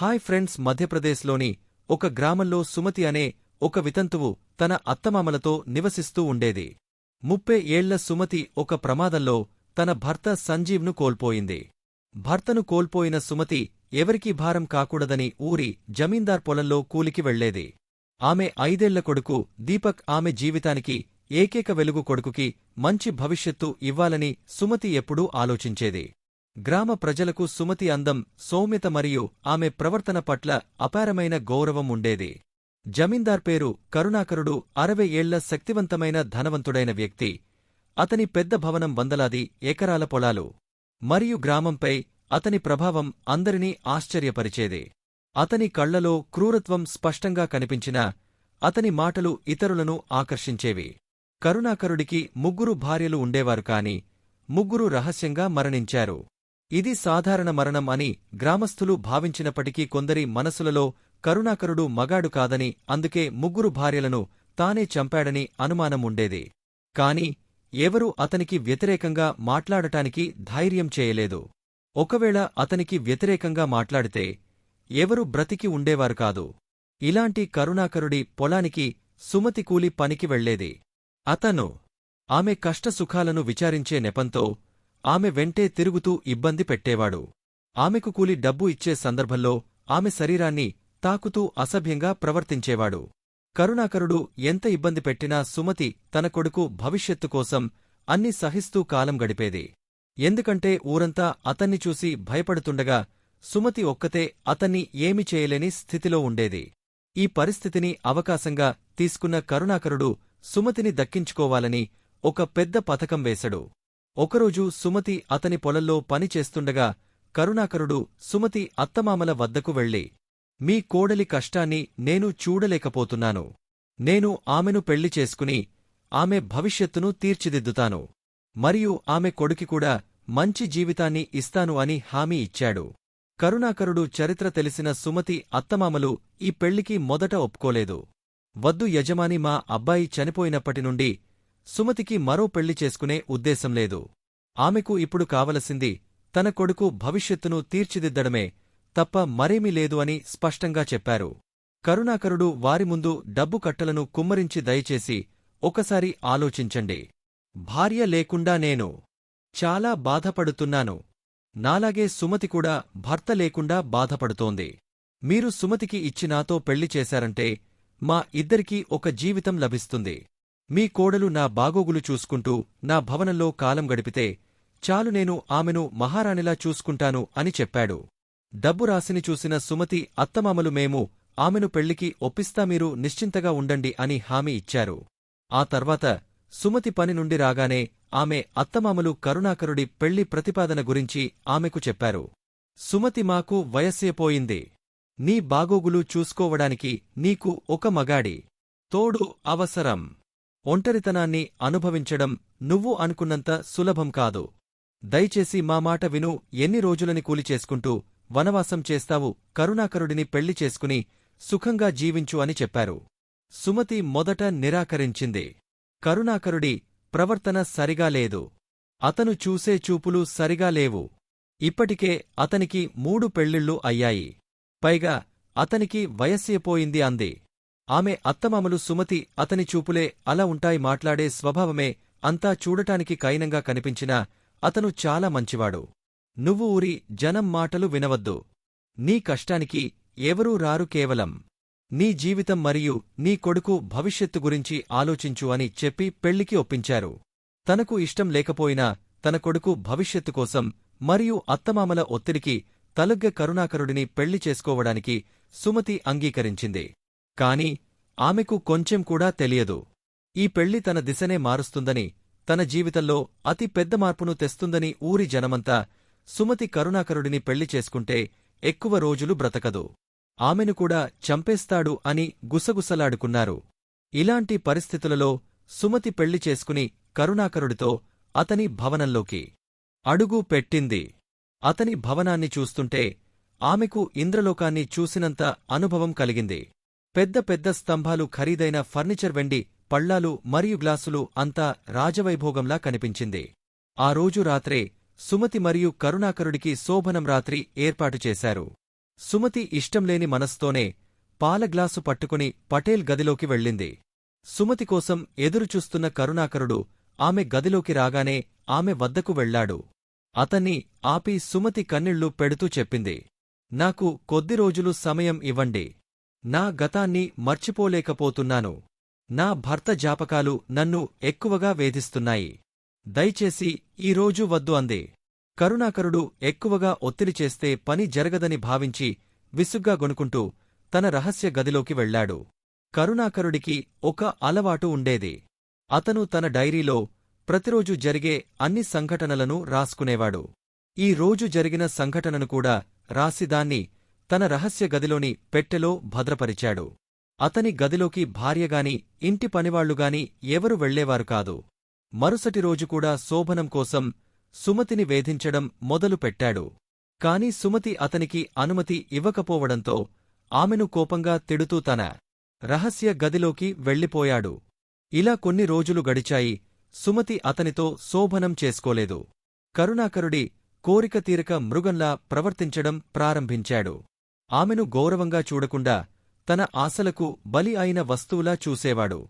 Hi friends మధ్యప్రదేశ్లోని ఒక గ్రామంలో సుమతి అనే ఒక వితంతువు తన అత్తమామలతో నివసిస్తూ ఉండేది. ముప్పై ఏళ్ళ సుమతి ఒక ప్రమాదంలో తన భర్త సంజీవ్ను కోల్పోయింది. భర్తను కోల్పోయిన సుమతి ఎవరికీ భారం కాకూడదని ఊరి జమీందార్ పొలంలో కూలికి వెళ్ళేది. ఆమె ఐదేళ్ళ కొడుకు దీపక్ ఆమె జీవితానికి ఏకైక వెలుగు కొడుకుకి మంచి భవిష్యత్తు ఇవ్వాలని సుమతి ఎప్పుడూ ఆలోచించేది. గ్రామ ప్రజలకు సుమతి అందం సౌమ్యత మరియు ఆమె ప్రవర్తన పట్ల అపారమైన గౌరవం ఉండేది. జమీందార్ పేరు కరుణాకరుడు అరవై ఏళ్ళ శక్తివంతమైన ధనవంతుడైన వ్యక్తి. అతని పెద్ద భవనం వందలాది ఎకరాల పొలాలు. మరియు గ్రామంపై అతని ప్రభావం అందరినీ ఆశ్చర్యపరిచేది. అతని కళ్ళలో క్రూరత్వం స్పష్టంగా కనిపించినా అతని మాటలు ఇతరులను ఆకర్షించేవి. కరుణాకరుడికి ముగ్గురు భార్యలు ఉండేవారు కాని ముగ్గురు రహస్యంగా మరణించారు. ఇది సాధారణ మరణం అని గ్రామస్థులు భావించినప్పటికీ కొందరి మనసులలో కరుణాకరుడు మగాడు కాదని అందుకే ముగ్గురు భార్యలను తానే చంపాడని అనుమానం ఉండేది. కాని ఎవరూ అతనికి వ్యతిరేకంగా మాట్లాడటానికి ధైర్యం చేయలేదు. ఒకవేళ అతనికి వ్యతిరేకంగా మాట్లాడితే ఎవరు బ్రతికి ఉండేవారు కాదు. ఇలాంటి కరుణాకరుడి పొలానికి సుమతి కూలి పనికి వెళ్ళేది. అతను ఆమె కష్టసుఖాలను విచారించే నెపంతో ఆమె వెంటే తిరుగుతూ ఇబ్బంది పెట్టేవాడు. ఆమెకు కూలి డబ్బు ఇచ్చే సందర్భంలో ఆమె శరీరాన్ని తాకుతూ అసభ్యంగా ప్రవర్తించేవాడు. కరుణాకరుడు ఎంత ఇబ్బంది పెట్టినా సుమతి తన కొడుకు భవిష్యత్తు కోసం అన్ని సహిస్తూ కాలం గడిపేది. ఎందుకంటే ఊరంతా అతన్ని చూసి భయపడుతుండగా సుమతి ఒక్కతే అతన్ని ఏమి చేయలేని స్థితిలో ఉండేది. ఈ పరిస్థితిని అవకాశంగా తీసుకున్న కరుణాకరుడు సుమతిని దక్కించుకోవాలని ఒక పెద్ద పథకం వేశడు. ఒకరోజు సుమతి అతని పొలంలో పని చేస్తుండగా కరుణాకరుడు సుమతి అత్తమామల వద్దకు వెళ్ళి మీ కోడలి కష్టాన్ని నేను చూడలేకపోతున్నాను. నేను ఆమెను పెళ్ళి చేసుకుని ఆమె భవిష్యత్తును తీర్చిదిద్దుతాను. మరియు ఆమె కొడుకి కూడా మంచి జీవితాన్ని ఇస్తాను అని హామీ ఇచ్చాడు. కరుణాకరుడు చరిత్ర తెలిసిన సుమతి అత్తమామలు ఈ పెళ్ళికి మొదట ఒప్పుకోలేదు. వద్దు యజమాని మా అబ్బాయి చనిపోయినప్పటి నుండి సుమతికి మరో పెళ్ళి చేసుకునే ఉద్దేశం లేదు. ఆమెకు ఇప్పుడు కావలసింది తన కొడుకు భవిష్యత్తును తీర్చిదిద్దడమే తప్ప మరేమీ లేదు అని స్పష్టంగా చెప్పారు. కరుణాకరుడు వారి ముందు డబ్బు కట్టలను కుమ్మరించి దయచేసి ఒకసారి ఆలోచించండి. భార్య లేకుండా నేను చాలా బాధపడుతున్నాను. నాలాగే సుమతి కూడా భర్త లేకుండా బాధపడుతోంది. మీరు సుమతికి ఇచ్చి నాతో పెళ్ళి చేశారంటే మా ఇద్దరికీ ఒక జీవితం లభిస్తుంది. మీ కోడలు నా బాగోగులు చూసుకుంటూ నా భవనంలో కాలం గడిపితే చాలు నేను ఆమెను మహారాణిలా చూసుకుంటాను అని చెప్పాడు. డబ్బు రాసిని చూసిన సుమతి అత్తమామలు మేము ఆమెను పెళ్ళికి ఒప్పిస్తా మీరు నిశ్చింతగా ఉండండి అని హామీ ఇచ్చారు. ఆ తర్వాత సుమతి పని నుండి రాగానే ఆమె అత్తమామలు కరుణాకరుడి పెళ్ళి ప్రతిపాదన గురించి ఆమెకు చెప్పారు. సుమతి మాకు వయస్సేపోయింది నీ బాగోగులు చూసుకోవడానికి నీకు ఒక మగాడి. తోడు అవసరం. ఒంటరితనాన్ని అనుభవించడం నువ్వు అనుకున్నంత సులభం కాదు. దయచేసి మా మాట విను ఎన్ని రోజులని కూలి చేసుకుంటూ వనవాసం చేస్తావు కరుణాకరుడిని పెళ్ళి చేసుకుని సుఖంగా జీవించు అని చెప్పారు. సుమతి మొదట నిరాకరించింది. కరుణాకరుడి ప్రవర్తన సరిగా లేదు. అతను చూసే చూపులు సరిగా లేవు. ఇప్పటికే అతనికి మూడు పెళ్ళిళ్ళు అయ్యాయి. పైగా అతనికి వయస్సేపోయింది అంది. ఆమె అత్తమామలు సుమతి అతని చూపులే అలా ఉంటాయి మాట్లాడే స్వభావమే అంతా చూడటానికి కైనంగా కనిపించినా అతను చాలా మంచివాడు. నువ్వు ఊరి జనం మాటలు వినవద్దు. నీ కష్టానికి ఎవరూ రారు కేవలం. నీ జీవితం మరియు నీ కొడుకు భవిష్యత్తు గురించి ఆలోచించు అని చెప్పి పెళ్ళికి ఒప్పించారు. తనకు ఇష్టం లేకపోయినా తన కొడుకు భవిష్యత్తు కోసం మరియు అత్తమామల ఒత్తిడికి తలగ్గ కరుణాకరుడిని పెళ్ళి చేసుకోవడానికి సుమతి అంగీకరించింది. కాని ఆమెకు కొంచెం కూడా తెలియదు. ఈ పెళ్ళి తన దిశనే మారుస్తుందని తన జీవితంలో అతి పెద్ద మార్పును తెస్తుందని ఊరి జనమంతా సుమతి కరుణాకరుడిని పెళ్ళి చేసుకుంటే ఎక్కువ రోజులు బ్రతకదు. ఆమెను కూడా చంపేస్తాడు అని గుసగుసలాడుకున్నారు. ఇలాంటి పరిస్థితులలో సుమతి పెళ్ళి చేసుకుని కరుణాకరుడితో అతని భవనంలోకి అడుగు పెట్టింది. అతని భవనాన్ని చూస్తుంటే ఆమెకు ఇంద్రలోకాన్ని చూసినంత అనుభవం కలిగింది. పెద్ద పెద్ద స్తంభాలు ఖరీదైన ఫర్నిచర్ వెండి పళ్ళాలు మరియు గ్లాసులు అంతా రాజవైభోగంలా కనిపించింది. ఆ రోజు రాత్రే సుమతి మరియు కరుణాకరుడికి శోభనం రాత్రి ఏర్పాటు చేశారు. సుమతి ఇష్టంలేని మనస్తోనే పాలగ్లాసు పట్టుకుని పటేల్ గదిలోకి వెళ్ళింది. సుమతి కోసం ఎదురుచూస్తున్న కరుణాకరుడు ఆమె గదిలోకి రాగానే ఆమె వద్దకు వెళ్ళాడు అతన్ని ఆపి సుమతి కన్నీళ్ళు పెడుతూ చెప్పింది. నాకు కొద్ది రోజులు సమయం ఇవ్వండి. నా గతాన్ని మర్చిపోలేకపోతున్నాను. నా భర్త జాపకాలు నన్ను ఎక్కువగా వేధిస్తున్నాయి. దయచేసి ఈ వద్దు అంది. కరుణాకరుడు ఎక్కువగా ఒత్తిడి చేస్తే పని జరగదని భావించి విసుగ్గా గొనుకుంటూ తన రహస్య గదిలోకి వెళ్ళాడు కరుణాకరుడికి ఒక అలవాటు ఉండేది. అతను తన డైరీలో ప్రతిరోజు జరిగే అన్ని సంఘటనలను రాసుకునేవాడు. ఈ రోజు జరిగిన సంఘటనను కూడా రాసిదాన్ని తన రహస్య గదిలోని పెట్టెలో భద్రపరిచాడు. అతని గదిలోకి భార్యగాని ఇంటి పనివాళ్ళుగాని ఎవరు వెళ్ళేవారు కాదు. మరుసటి రోజు కూడా శోభనం కోసం సుమతిని వేధించడం మొదలు పెట్టాడు. కాని సుమతి అతనికి అనుమతి ఇవ్వకపోవడంతో ఆమెను కోపంగా తిడుతూ తన రహస్య గదిలోకి వెళ్ళిపోయాడు. ఇలా కొన్ని రోజులు గడిచాయి సుమతి అతనితో శోభనం చేసుకోలేదు. కరుణాకరుడి కోరిక తీరక మృగంలా ప్రవర్తించడం ప్రారంభించాడు. ఆమెను గౌరవంగా చూడకుండా తన ఆశలకు బలి అయిన వస్తువులా చూసేవాడు.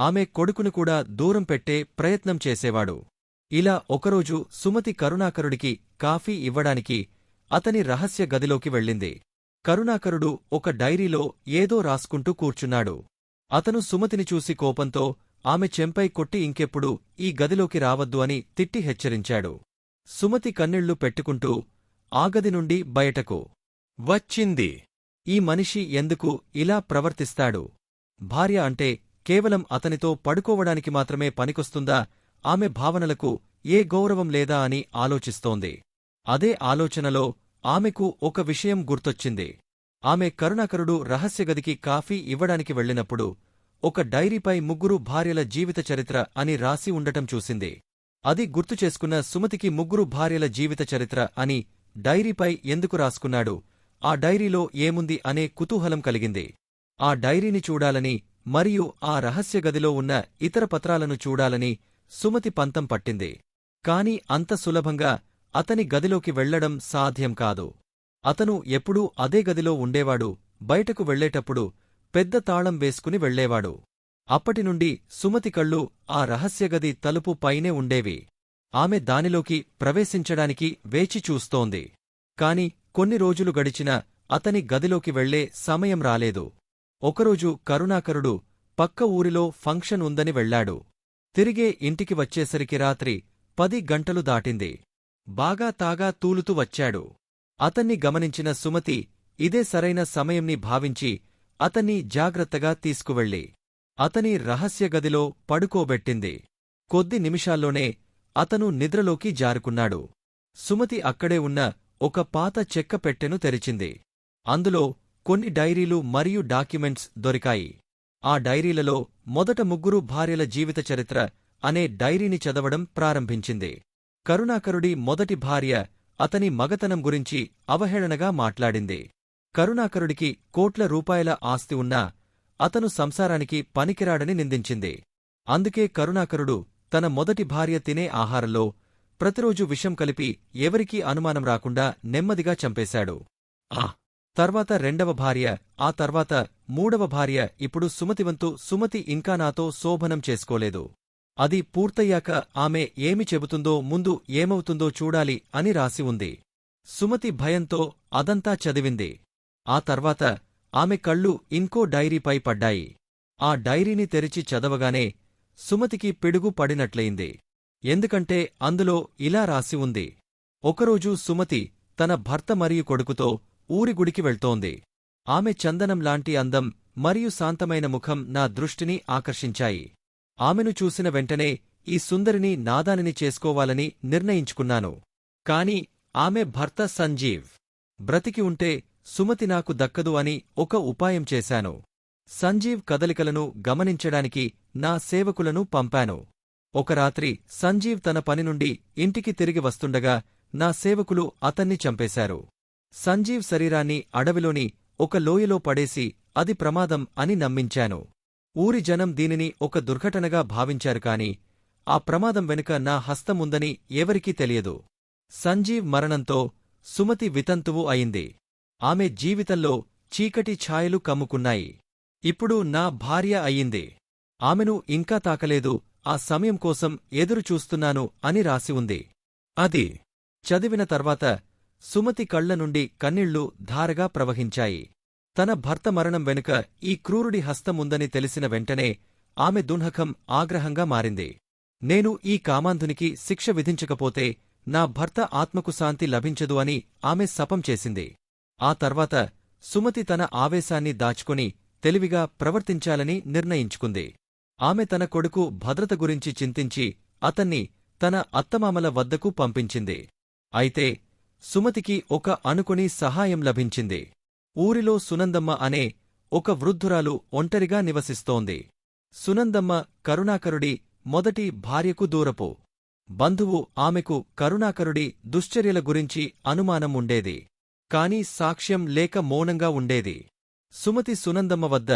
ఆమె కొడుకును కూడా దూరం పెట్టే ప్రయత్నం చేసేవాడు. ఇలా ఒకరోజు సుమతి కరుణాకరుడికి కాఫీ ఇవ్వడానికి అతని రహస్య గదిలోకి వెళ్ళింది. కరుణాకరుడు ఒక డైరీలో ఏదో రాసుకుంటూ కూర్చున్నాడు. అతను సుమతిని చూసి కోపంతో ఆమె చెంపై కొట్టి ఇంకెప్పుడు ఈ గదిలోకి రావద్దు అని తిట్టి హెచ్చరించాడు. సుమతి కన్నీళ్ళు పెట్టుకుంటూ ఆ గది నుండి బయటకు వచ్చింది. ఈ మనిషి ఎందుకు ఇలా ప్రవర్తిస్తాడు? భార్య అంటే కేవలం అతనితో పడుకోవడానికి మాత్రమే పనికొస్తుందా? ఆమె భావనలకు ఏ గౌరవం లేదా అని ఆలోచిస్తోంది. అదే ఆలోచనలో ఆమెకు ఒక విషయం గుర్తొచ్చింది. ఆమె కరుణాకరుడు రహస్యగదికి కాఫీ ఇవ్వడానికి వెళ్ళినప్పుడు ఒక డైరీపై ముగ్గురు భార్యల జీవిత చరిత్ర అని రాసి ఉండటం చూసింది. అది గుర్తు చేసుకున్న సుమతికి ముగ్గురు భార్యల జీవిత చరిత్ర అని డైరీపై ఎందుకు రాసుకున్నాడు? ఆ డైరీలో ఏముంది అనే కుతూహలం కలిగింది. ఆ డైరీని చూడాలని మరియు ఆ రహస్య గదిలో ఉన్న ఇతర పత్రాలను చూడాలని సుమతి పంతం పట్టింది. కాని అంత సులభంగా అతని గదిలోకి వెళ్ళడం సాధ్యం కాదు. అతను ఎప్పుడూ అదే గదిలో ఉండేవాడు బయటకు వెళ్ళేటప్పుడు పెద్ద తాళం వేసుకుని వెళ్ళేవాడు. అప్పటినుండి సుమతి కళ్ళు ఆ రహస్యగది తలుపు పైనే ఉండేవి. ఆమె దానిలోకి ప్రవేశించడానికి వేచి చూస్తోంది. కాని కొన్ని రోజులు గడిచినా అతని గదిలోకి వెళ్ళే సమయం రాలేదు. ఒకరోజు కరుణాకరుడు పక్క ఊరిలో ఫంక్షన్ ఉందని వెళ్ళాడు. తిరిగే ఇంటికి వచ్చేసరికి రాత్రి పది గంటలు దాటింది. బాగా తాగా తూలుతూ వచ్చాడు. అతన్ని గమనించిన సుమతి ఇదే సరైన సమయంని భావించి అతన్ని జాగ్రత్తగా తీసుకువెళ్ళి అతని రహస్య గదిలో పడుకోబెట్టింది. కొద్ది నిమిషాల్లోనే అతను నిద్రలోకి జారుకున్నాడు. సుమతి అక్కడే ఉన్న ఒక పాత చెక్క పెట్టెను తెరిచింది. అందులో కొన్ని డైరీలు మరియు డాక్యుమెంట్స్ దొరికాయి. ఆ డైరీలలో మొదట ముగ్గురు భార్యల జీవిత చరిత్ర అనే డైరీని చదవడం ప్రారంభించింది. కరుణాకరుడి మొదటి భార్య అతని మగతనం గురించి అవహేళనగా మాట్లాడింది. కరుణాకరుడికి కోట్ల రూపాయల ఆస్తి ఉన్నా అతను సంసారానికి పనికిరాడని నిందించింది. అందుకే కరుణాకరుడు తన మొదటి భార్య తినే ఆహారంలో ప్రతిరోజు విషం కలిపి ఎవరికీ అనుమానం రాకుండా నెమ్మదిగా చంపేశాడు. ఆ! తర్వాత రెండవ భార్య ఆ తర్వాత మూడవ భార్య ఇప్పుడు సుమతివంతు సుమతి ఇంకా నాతో శోభనం చేసుకోలేదు. అది పూర్తయ్యాక ఆమె ఏమి చెబుతుందో ముందు ఏమవుతుందో చూడాలి అని రాసి ఉంది. సుమతి భయంతో అదంతా చదివింది. ఆ తర్వాత ఆమె కళ్ళు ఇంకో డైరీపై పడ్డాయి. ఆ డైరీని తెరిచి చదవగానే సుమతికి పిడుగు పడినట్లయింది. ఎందుకంటే అందులో ఇలా రాసి ఉంది. ఒకరోజు సుమతి తన భర్త మరియు కొడుకుతో ఊరి గుడికి వెళ్తోంది. ఆమె చందనం లాంటి అందం మరియు శాంతమైన ముఖం నా దృష్టిని ఆకర్షించాయి. ఆమెను చూసిన వెంటనే ఈ సుందరిని నాదానిని చేసుకోవాలని నిర్ణయించుకున్నాను. కాని ఆమె భర్త సంజీవ్. బ్రతికి ఉంటే సుమతి నాకు దక్కదు అని ఒక ఉపాయం చేశాను. సంజీవ్ కదలికలను గమనించడానికి నా సేవకులను పంపాను. ఒక రాత్రి సంజీవ్ తన పని నుండి ఇంటికి తిరిగి వస్తుండగా నా సేవకులు అతన్ని చంపేశారు. సంజీవ్ శరీరాన్ని అడవిలోని ఒక లోయలో పడేసి అది ప్రమాదం అని నమ్మించాను. ఊరి జనం దీనిని ఒక దుర్ఘటనగా భావించారు కాని ఆ ప్రమాదం వెనుక నా హస్తముందని ఎవరికీ తెలియదు. సంజీవ్ మరణంతో సుమతి వితంతువు అయింది. ఆమె జీవితంలో చీకటి ఛాయలు కమ్ముకున్నాయి. ఇప్పుడు నా భార్య అయ్యింది. ఆమెను ఇంకా తాకలేదు ఆ సమయం కోసం ఎదురుచూస్తున్నాను అని రాసి ఉంది. అది చదివిన తర్వాత సుమతి కళ్ళ నుండి కన్నీళ్ళు ధారగా ప్రవహించాయి. తన భర్త మరణం వెనుక ఈ క్రూరుడి హస్తముందని తెలిసిన వెంటనే ఆమె దున్హకం ఆగ్రహంగా మారింది. నేను ఈ కామాంధునికి శిక్ష విధించకపోతే నా భర్త ఆత్మకు శాంతి లభించదు అని ఆమె శపం చేసింది. ఆ తర్వాత సుమతి తన ఆవేశాన్ని దాచుకుని తెలివిగా ప్రవర్తించాలని నిర్ణయించుకుంది. ఆమె తన కొడుకు భద్రత గురించి చింతించి అతన్ని తన అత్తమామల వద్దకు పంపించింది. అయితే సుమతికి ఒక అనుకుని సహాయం లభించింది. ఊరిలో సునందమ్మ అనే ఒక వృద్ధురాలు ఒంటరిగా నివసిస్తోంది. సునందమ్మ కరుణాకరుడి మొదటి భార్యకు దూరపు. బంధువు ఆమెకు కరుణాకరుడి దుశ్చర్యల గురించి అనుమానం ఉండేది. కాని సాక్ష్యం లేక మౌనంగా ఉండేది. సుమతి సునందమ్మ వద్ద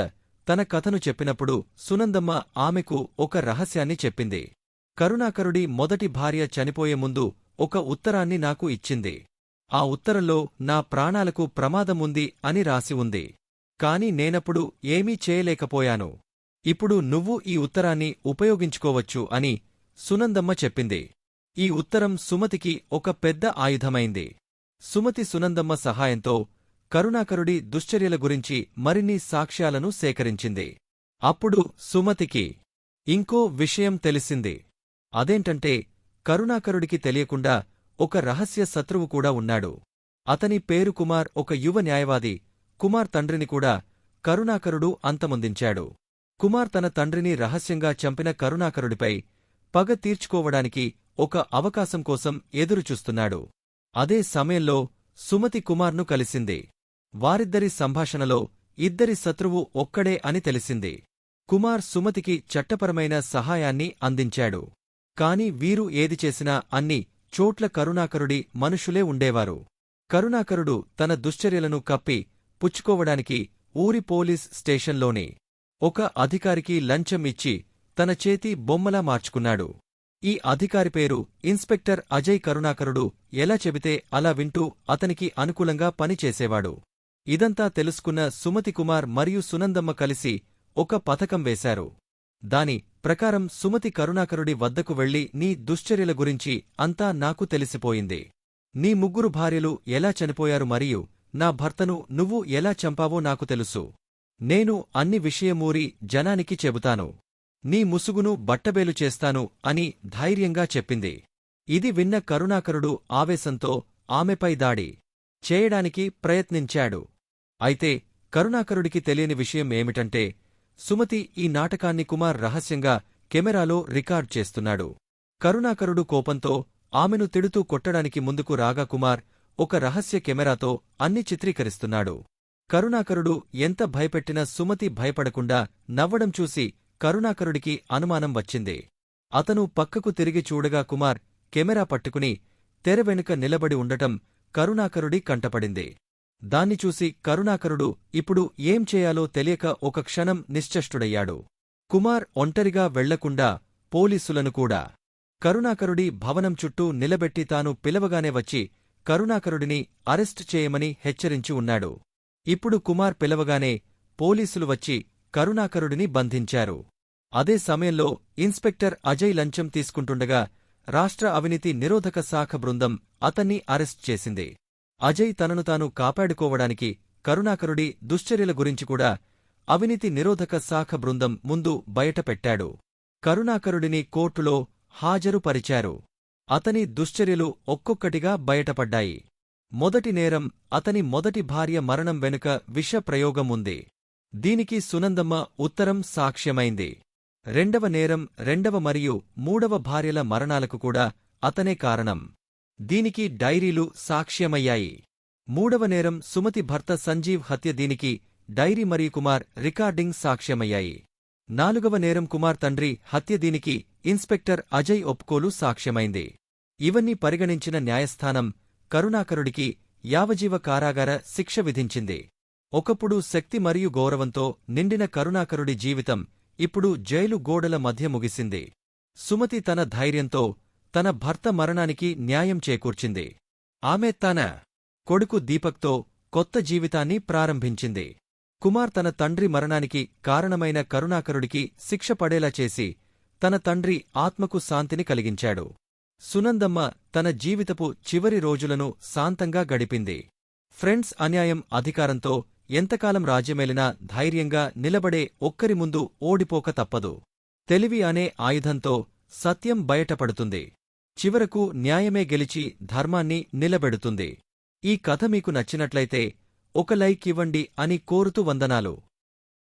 తన కథను చెప్పినప్పుడు సునందమ్మ ఆమెకు ఒక రహస్యాన్ని చెప్పింది. కరుణాకరుడి మొదటి భార్య చనిపోయే ముందు ఒక ఉత్తరాన్ని నాకు ఇచ్చింది. ఆ ఉత్తరంలో నా ప్రాణాలకు ప్రమాదముంది అని రాసి ఉంది. కాని నేనప్పుడు ఏమీ చేయలేకపోయాను. ఇప్పుడు నువ్వు ఈ ఉత్తరాన్ని ఉపయోగించుకోవచ్చు అని సునందమ్మ చెప్పింది. ఈ ఉత్తరం సుమతికి ఒక పెద్ద ఆయుధమైంది. సుమతి సునందమ్మ సహాయంతో కరుణాకరుడి దుశ్చర్యల గురించి మరిన్ని సాక్ష్యాలను సేకరించింది. అప్పుడు సుమతికి ఇంకో విషయం తెలిసింది. అదేంటంటే కరుణాకరుడికి తెలియకుండా ఒక రహస్య శత్రువు కూడా ఉన్నాడు. అతని పేరు కుమార్ ఒక యువ న్యాయవాది. కుమార్ తండ్రిని కూడా కరుణాకరుడు అంతమొందించాడు. కుమార్ తన తండ్రిని రహస్యంగా చంపిన కరుణాకరుడిపై పగ తీర్చుకోవడానికి ఒక అవకాశం కోసం ఎదురుచూస్తున్నాడు. అదే సమయంలో సుమతి కుమార్ను కలిసింది. వారిద్దరి సంభాషణలో ఇద్దరి శత్రువు ఒక్కడే అని తెలిసింది. కుమార్ సుమతికి చట్టపరమైన సహాయాన్ని అందించాడు. కాని వీరు ఏది చేసినా అన్ని చోట్ల కరుణాకరుడి మనుషులే ఉండేవారు. కరుణాకరుడు తన దుశ్చర్యలను కప్పి పుచ్చుకోవడానికి ఊరి పోలీస్ స్టేషన్లోని ఒక అధికారికి లంచం ఇచ్చి తన చేతి బొమ్మలా మార్చుకున్నాడు. ఈ అధికారి పేరు ఇన్స్పెక్టర్ అజయ్ కరుణాకరుడు ఎలా చెబితే అలా వింటూ అతనికి అనుకూలంగా పనిచేసేవాడు ఇదంతా తెలుసుకున్న సుమతి కుమార్ మరియు సునందమ్మ కలిసి ఒక పథకం వేశారు. దాని ప్రకారం సుమతి కరుణాకరుడి వద్దకు వెళ్ళి నీ దుశ్చర్యల గురించి అంతా నాకు తెలిసిపోయింది. నీ ముగ్గురు భార్యలు ఎలా చనిపోయారు మరియు నా భర్తను నువ్వు ఎలా చంపావో నాకు తెలుసు. నేను అన్ని విషయమూరి జనానికి చెబుతాను. నీ ముసుగును బట్టబేలు చేస్తాను అని ధైర్యంగా చెప్పింది. ఇది విన్న కరుణాకరుడు ఆవేశంతో ఆమెపై దాడి చేయడానికి ప్రయత్నించాడు. అయితే కరుణాకరుడికి తెలియని విషయం ఏమిటంటే సుమతి ఈ నాటకాన్ని కుమార్ రహస్యంగా కెమెరాలో రికార్డ్ చేస్తున్నాడు. కరుణాకరుడు కోపంతో ఆమెను తిడుతూ కొట్టడానికి ముందుకు రాగా కుమార్ ఒక రహస్య కెమెరాతో అన్ని చిత్రీకరిస్తున్నాడు. కరుణాకరుడు ఎంత భయపెట్టినా సుమతి భయపడకుండా నవ్వడం చూసి కరుణాకరుడికి అనుమానం వచ్చింది. అతను పక్కకు తిరిగి చూడగా కుమార్ కెమెరా పట్టుకుని తెర వెనుక నిలబడి ఉండటం కరుణాకరుడి కంటపడింది. దాన్ని చూసి కరుణాకరుడు ఇప్పుడు ఏం చేయాలో తెలియక ఒక క్షణం నిశ్చష్టుడయ్యాడు. కుమార్ ఒంటరిగా వెళ్ళకుండా పోలీసులను కూడా. కరుణాకరుడి భవనం చుట్టూ నిలబెట్టి తాను పిలవగానే వచ్చి కరుణాకరుడిని అరెస్ట్ చేయమని హెచ్చరించి ఉన్నాడు. ఇప్పుడు కుమార్ పిలవగానే పోలీసులు వచ్చి కరుణాకరుడిని బంధించారు. అదే సమయంలో ఇన్స్పెక్టర్ అజయ్ లంచం తీసుకుంటుండగా రాష్ట్ర అవినీతి నిరోధక శాఖ బృందం అతన్ని అరెస్ట్ చేసింది. అజయ్ తనను తాను కాపాడుకోవడానికి కరుణాకరుడి దుశ్చర్యల గురించి కూడా అవినీతి నిరోధక శాఖ బృందం ముందు బయటపెట్టాడు. కరుణాకరుడిని కోర్టులో హాజరుపరిచారు. అతని దుశ్చర్యలు ఒక్కొక్కటిగా బయటపడ్డాయి. మొదటి నేరం అతని మొదటి భార్య మరణం వెనుక విషప్రయోగం ఉంది దీనికి సునందమ్మ ఉత్తరం సాక్ష్యమైంది. రెండవ నేరం రెండవ మరియు మూడవ భార్యల మరణాలకు కూడా అతనే కారణం. దీనికి డైరీలు సాక్ష్యమయ్యాయి. మూడవ నేరం సుమతి భర్త సంజీవ్ హత్య దీనికి డైరీ మరియు కుమార్ రికార్డింగ్ సాక్ష్యమయ్యాయి. నాలుగవ నేరం కుమార్ తండ్రి హత్య దీనికి ఇన్స్పెక్టర్ అజయ్ ఒప్కోలు సాక్ష్యమైంది. ఇవన్నీ పరిగణించిన న్యాయస్థానం కరుణాకరుడికి యావజీవ కారాగార శిక్ష విధించింది. ఒకప్పుడు శక్తి మరియు గౌరవంతో నిండిన కరుణాకరుడి జీవితం ఇప్పుడు జైలు గోడల మధ్య ముగిసింది. సుమతి తన ధైర్యంతో తన భర్త మరణానికి న్యాయం చేకూర్చింది. ఆమె తన కొడుకు దీపక్తో కొత్త జీవితాన్ని ప్రారంభించింది. కుమార్ తన తండ్రి మరణానికి కారణమైన కరుణాకరుడికి శిక్ష పడేలా చేసి తన తండ్రి ఆత్మకు శాంతిని కలిగించాడు. సునందమ్మ తన జీవితపు చివరి రోజులను శాంతంగా గడిపింది. ఫ్రెండ్స్ అన్యాయం అధికారంతో ఎంతకాలం రాజ్యమేలినా ధైర్యంగా నిలబడే ఒక్కరి ముందు ఓడిపోక తప్పదు. తెలివి అనే ఆయుధంతో సత్యం బయటపడుతుంది. చివరకు న్యాయమే గెలిచి ధర్మాన్ని నిలబెడుతుంది. ఈ కథ మీకు నచ్చినట్లయితే ఒక లైక్ ఇవ్వండి అని కోరుతూ వందనాలు.